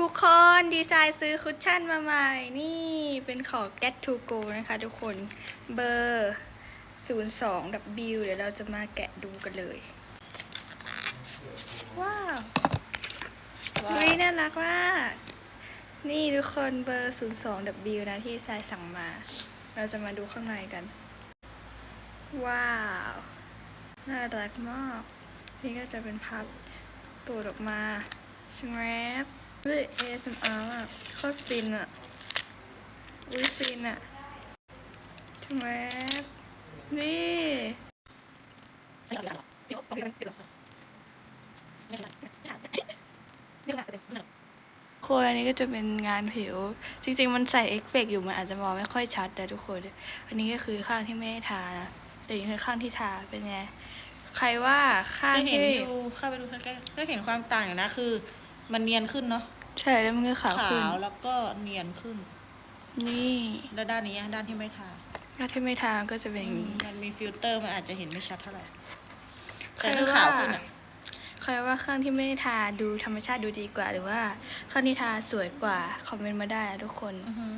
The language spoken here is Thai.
ทุกคนดีไซน์ซื้อคุชชั่นมาใหม่ นี่เป็นของ Get to Go นะคะทุกคนเบอร์ 02 W เดี๋ยวเราจะมาแกะดูกันเลย ว้าววิน่ารักมากนี่ทุกคนเบอร์ 02 W นะที่ทรายสั่งมา เราจะมาดูข้างในกัน ว้าว น่ารักมาก นี่ก็จะเป็นพับตูดออกมาชงแรป เฮ้ย ASMR อะโคตรฟินอะ อุ้ยฟินอะชงแรปนี่คนอันนี้ก็จะเป็นงานผิว จริง ๆ มันใส่เอฟเฟกต์อยู่ มันอาจจะมองไม่ค่อยชัดแต่ทุกคน อันนี้ก็คือข้างที่ไม่ได้ทานะ แต่นี่คือข้างที่ทาเป็นไง ใครว่าข้างก็เห็นที่อยู่เข้าไปดูใกล้ๆก็เห็นความต่างอยู่นะคือ มันเนียนขึ้นเนาะใช่แล้วมันก็ขาวขึ้นขาวแล้วก็เนียนขึ้น นี่แล้วด้านนี้อะด้านที่ไม่ทาถ้าที่ไม่ทาก็จะเป็นอย่างนี้มันมีฟิลเตอร์มันอาจจะเห็นไม่ชัดเท่าไหร่ใครแต่คือว่าขาวขึ้นอะใครว่าข้างที่ไม่ได้ทาดูธรรมชาติดูดีกว่า หรือว่าข้างที่ทาสวยกว่า คอมเมนต์มาได้นะทุกคนอือหือ